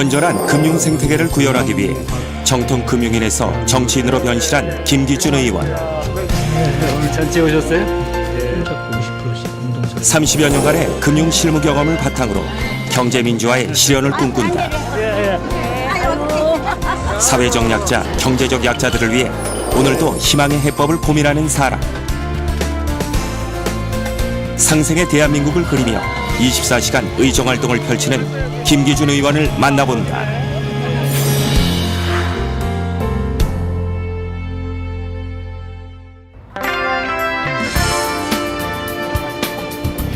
건전한 금융 생태계를 구현하기 위해 정통 금융인에서 정치인으로 변신한 김기준 의원. 오늘 전체 오셨어요? 30여 년간의 금융 실무 경험을 바탕으로 경제 민주화의 실현을 꿈꾼다. 사회적 약자, 경제적 약자들을 위해 오늘도 희망의 해법을 고민하는 사람. 상생의 대한민국을 그리며 24시간 의정 활동을 펼치는 김기준 의원을 만나본다.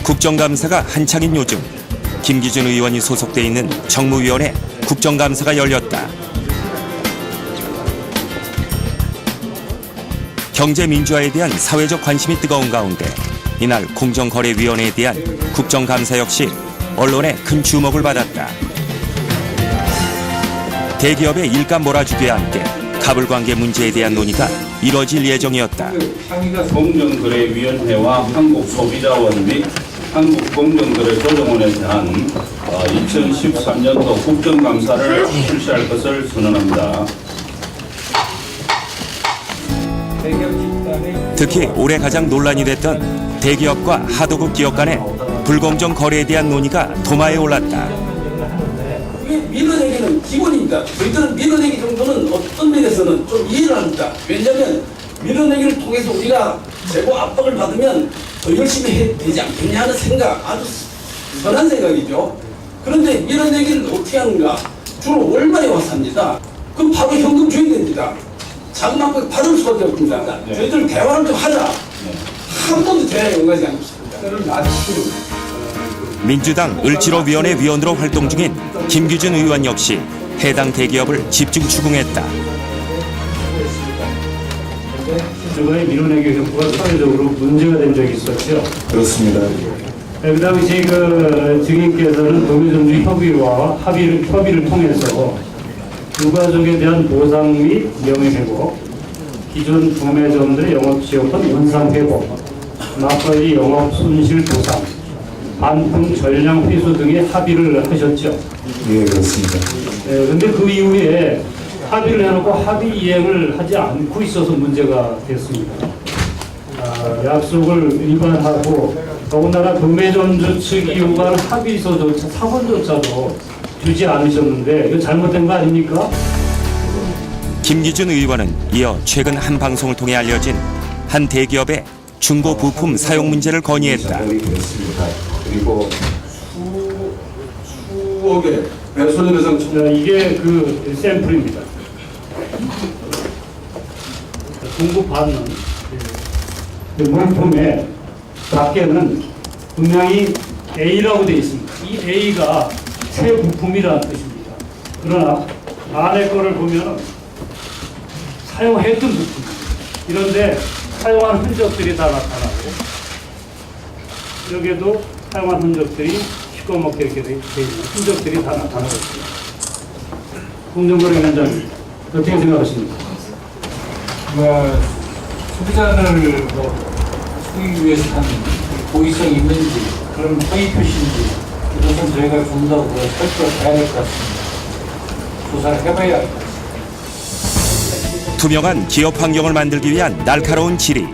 국정감사가 한창인 요즘 김기준 의원이 소속돼 있는 정무위원회 국정감사가 열렸다. 경제 민주화에 대한 사회적 관심이 뜨거운 가운데 이날 공정거래위원회에 대한 국정감사 역시 언론의 큰 주목을 받았다. 대기업의 일감 몰아주기와 함께 가불관계 문제에 대한 논의가 이뤄질 예정이었다. 상위가 공정거래위원회와 한국소비자원 및 한국공정거래조정원에 대한 2013년도 국정감사를 실시할 것을 선언합니다. 특히 올해 가장 논란이 됐던 대기업과 하도급 기업 간의 불공정 거래에 대한 논의가 도마에 올랐다. 밀어내기는 기본입니다. 저희들은 밀어내기 정도는 어떤 면에서는 좀 이해를 합니다. 왜냐하면 밀어내기를 통해서 우리가 재고 압박을 받으면 더 열심히 해야 되지 않겠냐 하는 생각, 아주 선한 생각이죠. 그런데 밀어내기를 어떻게 하는가? 주로 월말에 와서 합니다. 그럼 바로 현금 줘야 됩니다. 압박 받을 수밖에 없습니다. 저희들 대화를 좀 하자. 한 번도 대화에 응하지 않습니다. 민주당 을지로위원회 위원으로 활동 중인 김규준 의원 역시 해당 대기업을 집중 추궁했다. 이번에 밀어내기 정부가 사회적으로 문제가 된 적이 있었죠. 그렇습니다. 네, 그 당시 그 증인께서는 도민정주 협의와 합의를, 협의를 통해서 유가족에 대한 보상 및 명예회복, 기존 구매점들의 영업지역권 원상회복, 막걸리 영업 손실 보상, 반품 전량 회수 등의 합의를 하셨죠. 예, 그렇습니다. 네, 근데 그 이후에 합의를 해놓고 합의 이행을 하지 않고 있어서 문제가 됐습니다. 아, 약속을 위반하고 더군다나 도매점주 측이 요구하는 합의서조차 사본조차도 주지 않으셨는데 이거 잘못된 거 아닙니까? 김기준 의원은 이어 최근 한 방송을 통해 알려진 한 대기업의 중고 부품 사용 문제를 건의했다. 그리고 수억의 배수련에서 자, 이게 그 샘플입니다. 공급받는 그 물품에 밖에는 분명히 A라고 되어 있습니다. 이 A가 새 부품이라는 뜻입니다. 그러나 안에 거를 보면 사용했던 부품. 이런데 사용한 흔적들이 다 나타나고 여기에도 사용한 흔적들이 시꺼멓게 이렇게 돼 있는 흔적들이 다 나타나고 있습니다. 공정거래 위원장님 어떻게 생각하십니까? 뭐 소비자를 뭐 속이기 위해서 하는 고의성이 있는지 그런 허위 표시인지 이것은 저희가 좀 더 살펴봐야 될 것 같습니다. 조사를 해봐야 할 것 같습니다. 투명한 기업 환경을 만들기 위한 날카로운 질의.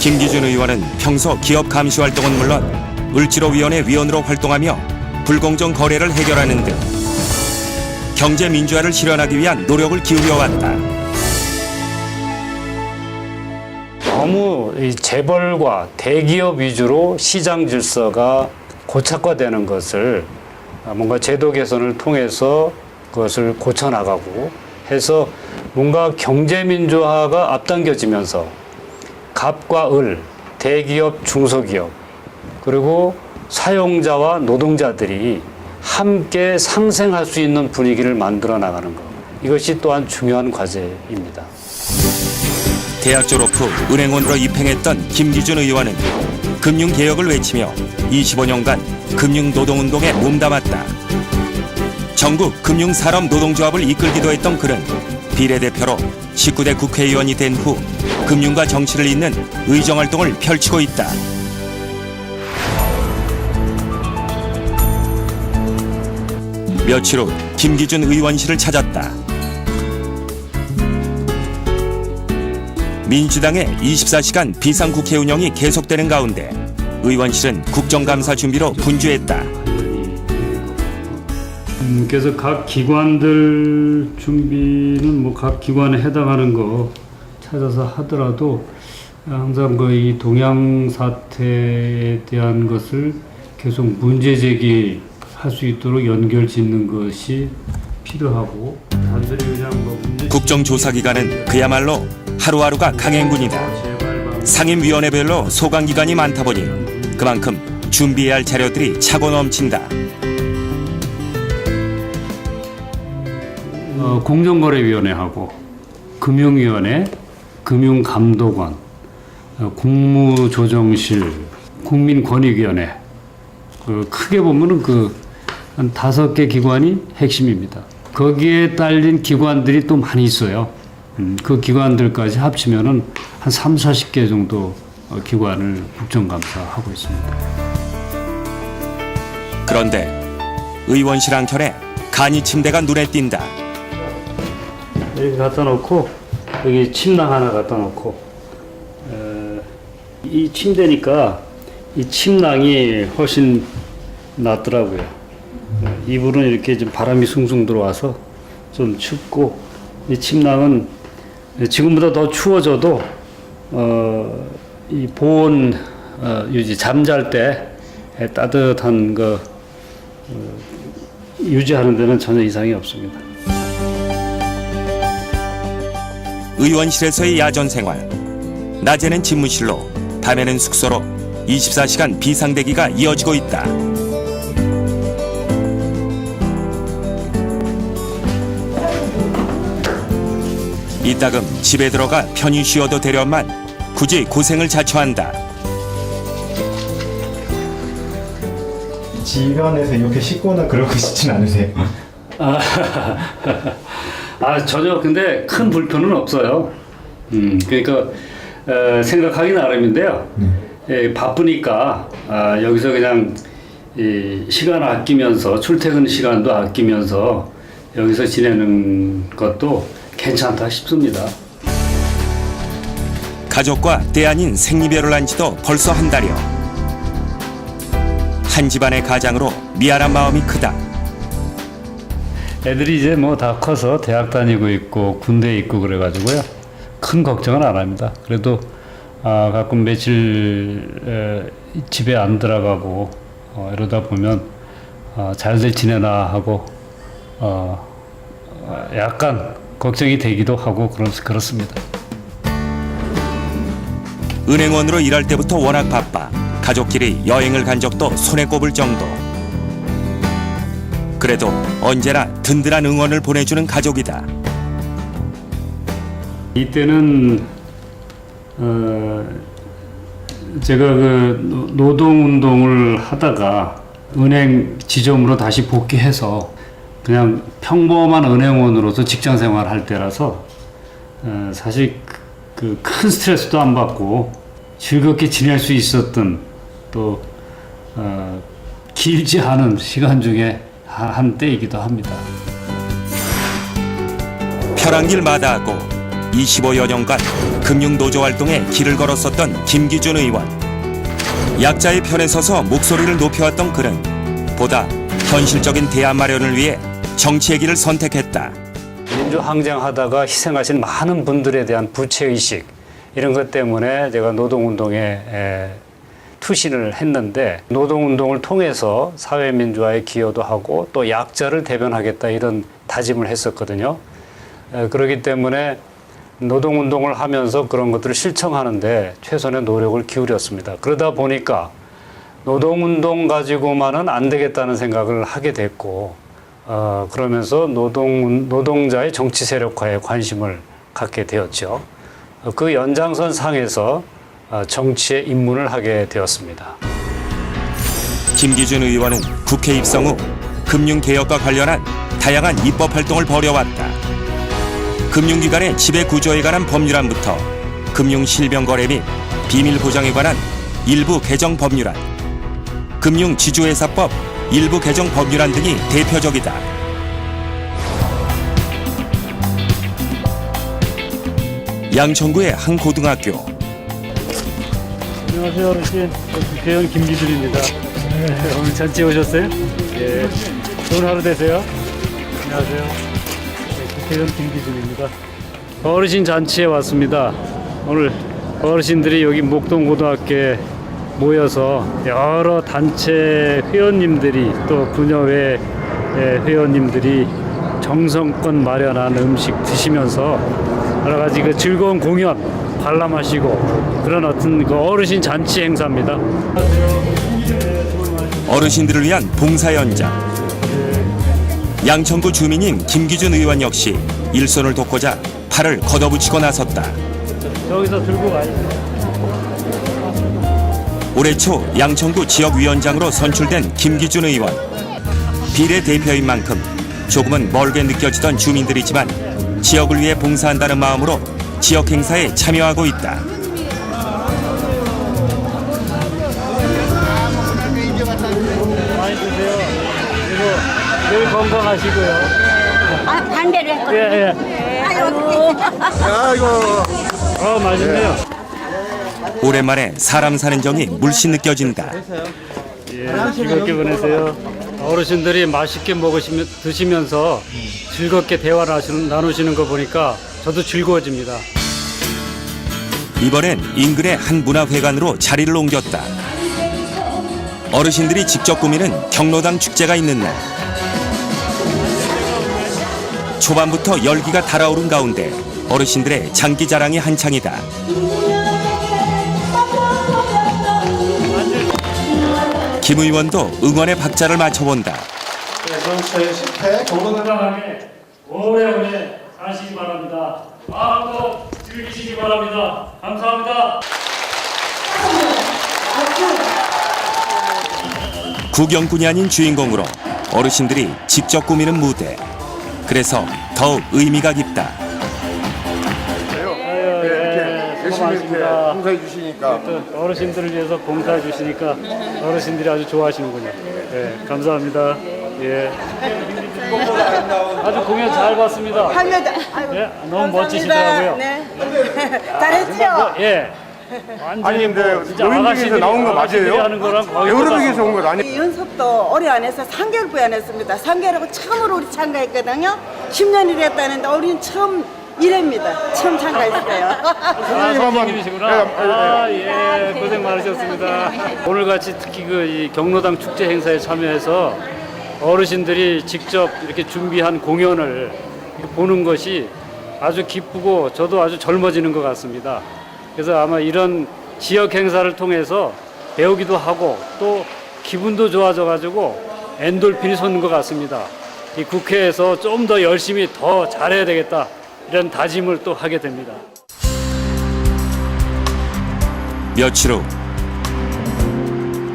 김기준 의원은 평소 기업 감시 활동은 물론 을지로위원회 위원으로 활동하며 불공정 거래를 해결하는 등 경제 민주화를 실현하기 위한 노력을 기울여 왔다. 너무 이 재벌과 대기업 위주로 시장 질서가 고착화되는 것을 뭔가 제도 개선을 통해서 그것을 고쳐나가고 해서 뭔가 경제 민주화가 앞당겨지면서 갑과 을, 대기업, 중소기업 그리고 사용자와 노동자들이 함께 상생할 수 있는 분위기를 만들어 나가는 것 이것이 또한 중요한 과제입니다. 대학 졸업 후 은행원으로 입행했던 김기준 의원은 금융개혁을 외치며 25년간 금융노동운동에 몸담았다. 전국 금융산업노동조합을 이끌기도 했던 그는 비례대표로 19대 국회의원이 된 후 금융과 정치를 잇는 의정활동을 펼치고 있다. 며칠 후 김기준 의원실을 찾았다. 민주당의 24시간 비상국회 운영이 계속되는 가운데 의원실은 국정감사 준비로 분주했다. 음, 그래서 각 기관들 준비는 뭐 각 기관에 해당하는 거 찾아서 하더라도 항상 그 이 동양 사태에 대한 것을 계속 문제 제기할 수 있도록 연결 짓는 것이 필요하고 단순히 그냥 뭐 문제 국정조사기관은 그야말로 하루하루가 강행군이다. 상임위원회별로 소관기관이 많다 보니 그만큼 준비해야 할 자료들이 차고 넘친다. 어, 공정거래위원회하고 금융위원회, 금융감독원, 어, 국무조정실, 국민권익위원회 그 크게 보면은 그 한 다섯 개 기관이 핵심입니다. 거기에 딸린 기관들이 또 많이 있어요. 음, 그 기관들까지 합치면은 한 3, 40개 정도 어, 기관을 국정감사하고 있습니다. 그런데 의원실 한켠에 간이 침대가 눈에 띈다. 여기 갖다 놓고 여기 침낭 하나 갖다 놓고 에, 이 침대니까 이 침낭이 훨씬 낫더라고요. 에, 이불은 이렇게 좀 바람이 숭숭 들어와서 좀 춥고 이 침낭은 지금보다 더 추워져도 어, 이 보온 어, 유지 잠잘 때 따뜻한 거 어, 유지하는 데는 전혀 이상이 없습니다. 의원실에서의 야전 생활. 낮에는 집무실로, 밤에는 숙소로 24시간 비상대기가 이어지고 있다. 이따금 집에 들어가 편히 쉬어도 되련만 굳이 고생을 자초한다. 집안에서 이렇게 씻거나 그러고 싶진 않으세요? 아, 아 전혀 근데 큰 불편은 없어요. 음, 그러니까 어, 생각하기 나름인데요. 예, 바쁘니까 아, 여기서 그냥 이 시간 아끼면서 출퇴근 시간도 아끼면서 여기서 지내는 것도 괜찮다 싶습니다. 가족과 때 아닌 생리별을 한 지도 벌써 한 달여. 한 집안의 가장으로 미안한 마음이 크다. 애들이 이제 뭐 다 커서 대학 다니고 있고 군대 있고 그래가지고요 큰 걱정은 안 합니다. 그래도 아, 가끔 며칠 에, 집에 안 들어가고 어, 이러다 보면 어, 잘들 지내나 하고 어, 어, 약간 걱정이 되기도 하고 그렇, 그렇습니다. 은행원으로 일할 때부터 워낙 바빠 가족끼리 여행을 간 적도 손에 꼽을 정도. 그래도 언제나 든든한 응원을 보내주는 가족이다. 이때는 어, 제가 그 노동 운동을 하다가 은행 지점으로 다시 복귀해서 그냥 평범한 은행원으로서 직장 생활할 때라서 어, 사실 그 큰 스트레스도 안 받고 즐겁게 지낼 수 있었던 또 어, 길지 않은 시간 중에 한- 한때이기도 합니다. 편한 길 마다하고 25여 년간 금융노조 활동에 길을 걸었었던 김기준 의원. 약자의 편에 서서 목소리를 높여왔던 그는 보다 현실적인 대안 마련을 위해 정치의 길을 선택했다. 민주 항쟁하다가 희생하신 많은 분들에 대한 부채의식 이런 것 때문에 제가 노동운동에 에, 투신을 했는데 노동운동을 통해서 사회민주화에 기여도 하고 또 약자를 대변하겠다 이런 다짐을 했었거든요. 에, 그렇기 때문에 노동운동을 하면서 그런 것들을 실천하는데 최선의 노력을 기울였습니다. 그러다 보니까 노동운동 가지고만은 안 되겠다는 생각을 하게 됐고 어, 그러면서 노동, 노동자의 정치 세력화에 관심을 갖게 되었죠. 어, 그 연장선 상에서 어, 정치에 입문을 하게 되었습니다. 김기준 의원은 국회 입성 후 금융개혁과 관련한 다양한 입법 활동을 벌여왔다. 금융기관의 지배 구조에 관한 법률안부터 금융 실명 거래 및 비밀 보장에 관한 일부 개정 법률안, 금융 지주회사법 일부 개정 법률안 등이 대표적이다. 양천구의 한 고등학교. 안녕하세요, 어르신. 국회의원 김기들입니다. 네, 오늘 잔치 오셨어요? 예. 좋은 하루 되세요. 안녕하세요. 네, 그 국회의원 김기준입니다. 어르신 잔치에 왔습니다. 오늘 어르신들이 여기 목동고등학교에 모여서 여러 단체 회원님들이 또 분여회 예, 회원님들이 정성껏 마련한 음식 드시면서 여러 가지 그 즐거운 공연 관람하시고 그런 어떤 그 어르신 잔치 행사입니다. 어르신들을 위한 봉사 현장. 양천구 주민인 김기준 의원 역시 일손을 돕고자 팔을 걷어붙이고 나섰다. 여기서 들고 가요. 올해 초 양천구 지역위원장으로 선출된 김기준 의원. 비례대표인 만큼 조금은 멀게 느껴지던 주민들이지만 지역을 위해 봉사한다는 마음으로 지역 행사에 참여하고 있다. 많이 드세요. 그리고 늘 건강하시고요. 아, 반대로 했거든요. 예, 예. 아이고. 어, 맛있네요. 오랜만에 사람 사는 정이 물씬 느껴진다. 예, 즐겁게 보내세요. 어르신들이 맛있게 먹으시면 드시면서 즐겁게 대화를 하시는, 나누시는 거 보니까 저도 즐거워집니다. 이번엔 인근의 한 문화회관으로 자리를 옮겼다. 어르신들이 직접 꾸미는 경로당 축제가 있는 날. 초반부터 열기가 달아오른 가운데 어르신들의 장기 자랑이 한창이다. 김 의원도 응원의 박자를 맞춰본다. 건강하게 오래오래 사시기 바랍니다. 마음껏 즐기시기 바랍니다. 감사합니다. 구경꾼이 아닌 주인공으로 어르신들이 직접 꾸미는 무대. 그래서 더욱 의미가 깊다. 많으십니다. 봉사해 주시니까 또 어르신들을 위해서 봉사해 주시니까 어르신들이 아주 좋아하시는군요. 예, 감사합니다. 예. 아주 공연 잘 봤습니다. 하면 아이고. 예, 너무 멋지시더라고요. 네. 잘했죠? 예. 완전히 아니, 근데 뭐 진짜 아가씨들이 나온 거 아가씨들이 맞아요? 하는 거랑 거의 여름에서 똑같아요. 온건 아니 이 연습도 올해 안 해서 3개월부에 안 했습니다. 3개월하고 처음으로 우리 참가했거든요. 10년이 됐다는데 우리는 처음 1회입니다. 처음 참가했어요. 아, 선생님이시구나. 아, 예, 고생 많으셨습니다. 오늘 같이 특히 그 이 경로당 축제 행사에 참여해서 어르신들이 직접 이렇게 준비한 공연을 보는 것이 아주 기쁘고 저도 아주 젊어지는 것 같습니다. 그래서 아마 이런 지역 행사를 통해서 배우기도 하고 또 기분도 좋아져 가지고 엔돌핀이 솟는 것 같습니다. 이 국회에서 좀 더 열심히 더 잘해야 되겠다 이런 다짐을 또 하게 됩니다. 며칠 후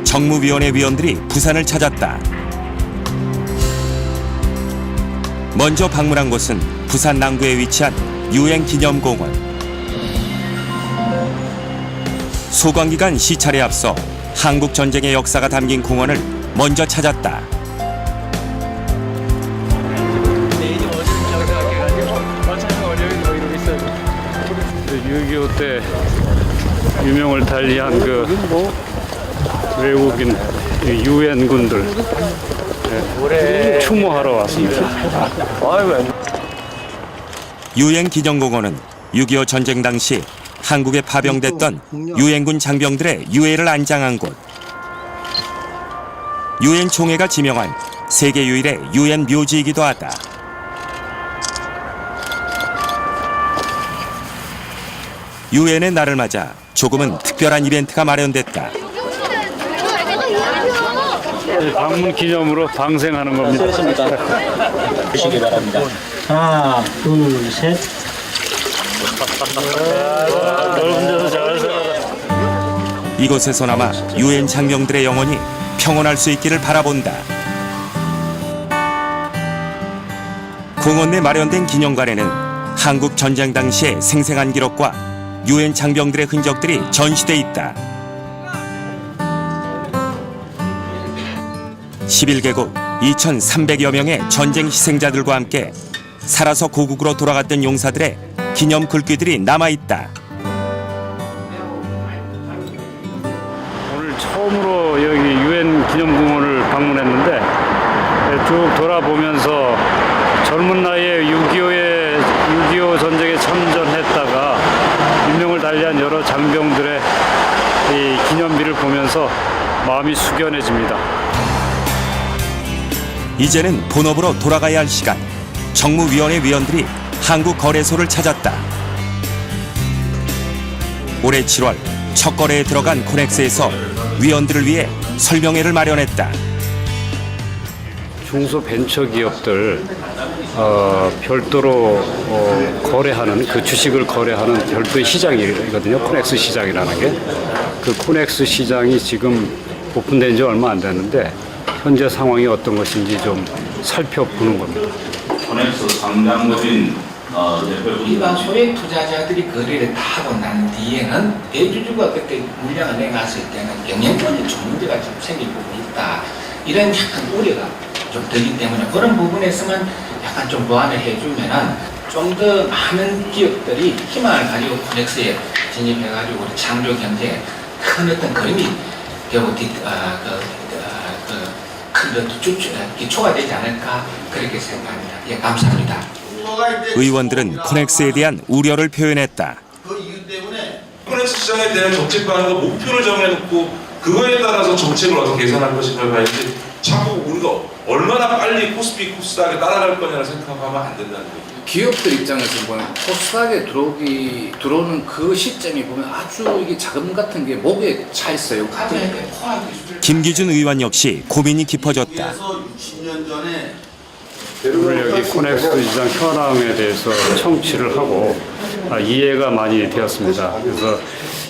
정무위원회 위원들이 부산을 찾았다. 먼저 방문한 곳은 부산 남구에 위치한 유엔기념공원. 소관기간 시찰에 앞서 한국 전쟁의 역사가 담긴 공원을 먼저 찾았다. 6.25때 유명을 달리한 그 외국인 유엔군들 추모하러 왔습니다. 유엔 기념공원은 6.25 전쟁 당시 한국에 파병됐던 유엔군 장병들의 유해를 안장한 곳. 유엔 총회가 지명한 세계 유일의 유엔 묘지이기도 하다. 유엔의 날을 맞아 조금은 특별한 이벤트가 마련됐다. 방문 기념으로 방생하는 겁니다. 보시기 바랍니다. 하나, 둘, 셋. 살아라. 이곳에서나마 유엔 장병들의 영혼이 평온할 수 있기를 바라본다. 공원 내 마련된 기념관에는 한국 전쟁 당시의 생생한 기록과 유엔 장병들의 흔적들이 전시돼 있다. 11개국 2,300여 명의 전쟁 희생자들과 함께 살아서 고국으로 돌아갔던 용사들의 기념 글귀들이 남아 있다. 마음이 숙연해집니다. 이제는 본업으로 돌아가야 할 시간. 정무위원회 위원들이 한국 거래소를 찾았다. 올해 7월 첫 거래에 들어간 코넥스에서 위원들을 위해 설명회를 마련했다. 중소벤처기업들 어, 별도로 어, 거래하는 그 주식을 거래하는 별도의 시장이거든요. 코넥스 시장이라는 게. 그 코넥스 시장이 지금 오픈된 지 얼마 안 됐는데 현재 상황이 어떤 것인지 좀 살펴보는 겁니다. 코넥스 상장법인 어, 대표분 일반 소액 투자자들이 거래를 다 하고 난 뒤에는 대주주가 그때 물량을 내놨을 때는 경영권에 좀 문제가 좀 생길 부분이 있다. 이런 약간 우려가 좀 들기 때문에 그런 부분에서만 약간 좀 보완을 해주면은 좀 더 많은 기업들이 희망을 가지고 코넥스에 진입해가지고 우리 창조 경제에 큰 어떤 걸음이 뒤, 아, 그, 아, 그, 큰 주, 주, 기초가 되지 않을까 그렇게 생각합니다. 예, 감사합니다. 의원들은 코넥스에 대한 우려를 표현했다. 코넥스 시장에 대한 정책 방향과 목표를 정해놓고 그거에 따라서 정책을 어떻게 개선할 것인가를 봐야지 자꾸 우리가 얼마나 빨리 코스피 코스닥에 따라갈 거냐를 생각하면 안 된다는 거죠. 기업들 입장에서 보면 코스닥에 들어오기 들어오는 그 시점이 보면 아주 이게 자금 같은 게 목에 차 있어요. 김기준 의원 역시 고민이 깊어졌다. 60년 전에 오늘 여기 코넥스 시장 현황에 대해서 청취를 하고 아, 이해가 많이 되었습니다. 그래서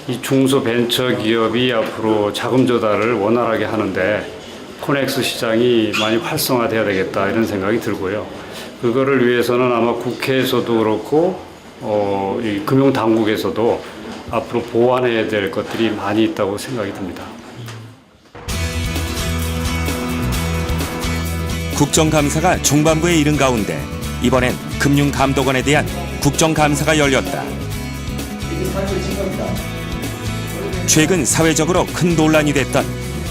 이 중소벤처 기업이 앞으로 자금 조달을 원활하게 하는데 코넥스 시장이 많이 활성화돼야 되겠다 이런 생각이 들고요. 그거를 위해서는 아마 국회에서도 그렇고 어, 이 금융 당국에서도 앞으로 보완해야 될 것들이 많이 있다고 생각이 듭니다. 국정감사가 중반부에 이른 가운데 이번엔 금융감독원에 대한 국정감사가 열렸다. 최근 사회적으로 큰 논란이 됐던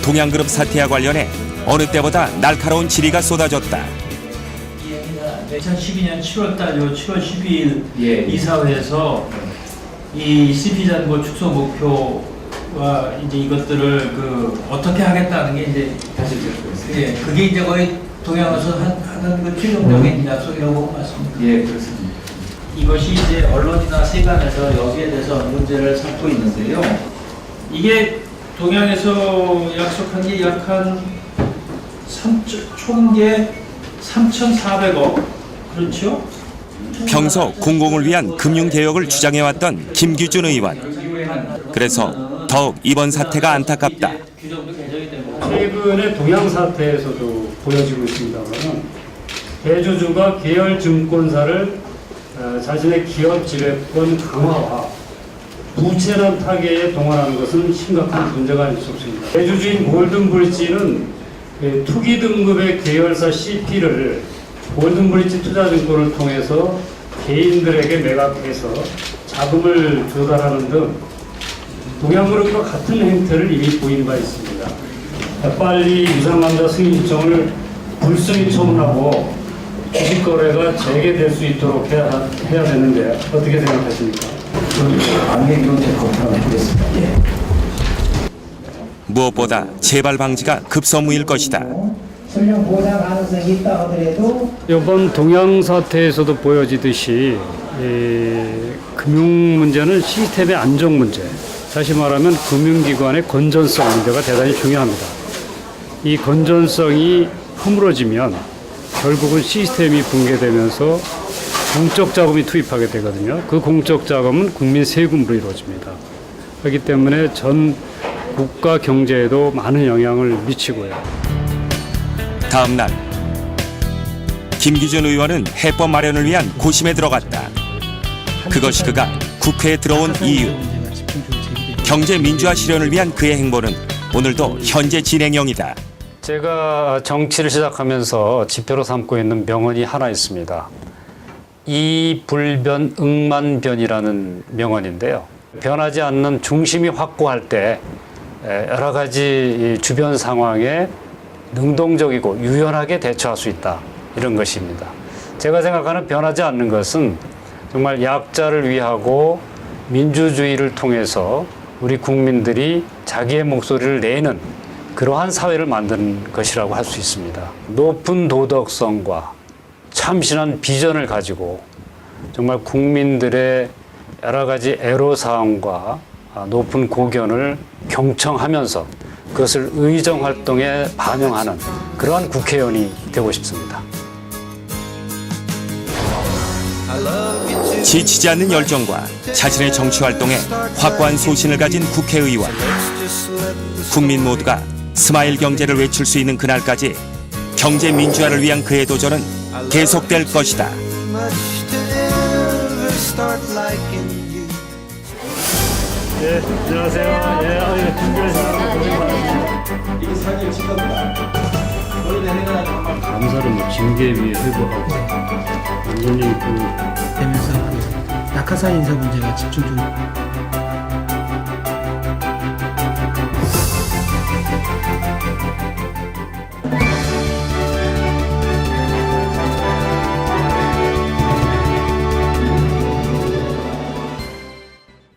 동양그룹 사태와 관련해 어느 때보다 날카로운 질의가 쏟아졌다. 2012년 7월달, 요 7월 12일 이사회에서 이 CP잔고 축소 목표와 이제 이것들을 그 어떻게 하겠다는 게 이제 다시 예, 그게 이제 거의 동양에서 한- 하는 그 최종적인 약속이라고 보고 맞습니다. 예, 그렇습니다. 이것이 이제 언론이나 세간에서 여기에 대해서 문제를 삼고 있는데요. 이게 동양에서 약속한 게 약한 총계 3,400억 그렇죠? 평소 공공을 위한 금융개혁을 주장해왔던 김규준 의원. 그래서 더욱 이번 사태가 안타깝다. 최근의 동양 사태에서도 보여지고 있습니다만 대주주가 계열 증권사를 어, 자신의 기업 지배권 강화와 부채난 타개에 동원하는 것은 심각한 문제가 아닐 수 없습니다. 대주주인 골든브리지는 그 투기 등급의 계열사 CP를 골든브리지 투자증권을 통해서 개인들에게 매각해서 자금을 조달하는 등 동양그룹과 같은 행태를 이미 보인 바 있습니다. 빨리 유상남자 승인 신청을 불승인 처분하고 주식 거래가 재개될 수 있도록 해야, 해야 되는데 어떻게 생각하십니까? 무엇보다 재발 방지가 급선무일 것이다. 설령 보상 가능성이 있다 하더라도 이번 동양 사태에서도 보여지듯이 이 금융 문제는 시스템의 안정 문제, 다시 말하면 금융기관의 건전성 문제가 대단히 중요합니다. 이 건전성이 허물어지면 결국은 시스템이 붕괴되면서 공적 자금이 투입하게 되거든요. 그 공적 자금은 국민 세금으로 이루어집니다. 그렇기 때문에 전 국가 경제에도 많은 영향을 미치고요. 다음 날 김기준 의원은 해법 마련을 위한 고심에 들어갔다. 그것이 그가 국회에 들어온 이유. 경제 민주화 실현을 위한 그의 행보는 오늘도 현재 진행형이다. 제가 정치를 시작하면서 지표로 삼고 있는 명언이 하나 있습니다. 이 불변 응만변이라는 명언인데요. 변하지 않는 중심이 확고할 때 에, 여러 가지 이 주변 상황에 능동적이고 유연하게 대처할 수 있다. 이런 것입니다. 제가 생각하는 변하지 않는 것은 정말 약자를 위하고 민주주의를 통해서 우리 국민들이 자기의 목소리를 내는 그러한 사회를 만드는 것이라고 할 수 있습니다. 높은 도덕성과 참신한 비전을 가지고 정말 국민들의 여러 가지 애로사항과 아, 높은 고견을 경청하면서 그것을 의정 활동에 반영하는 그러한 국회의원이 되고 싶습니다. 지치지 않는 열정과 자신의 정치 활동에 확고한 소신을 가진 국회의원. 국민 모두가 스마일 경제를 외칠 수 있는 그날까지 경제 민주화를 위한 그의 도전은 계속될 것이다. 예, 안녕하세요. 예, 아유, 준비해서 고생 많으십니다. 감사를 뭐 징계 위에 회부하고 완전히 그 되면서 낙하산 인사 문제가 집중적으로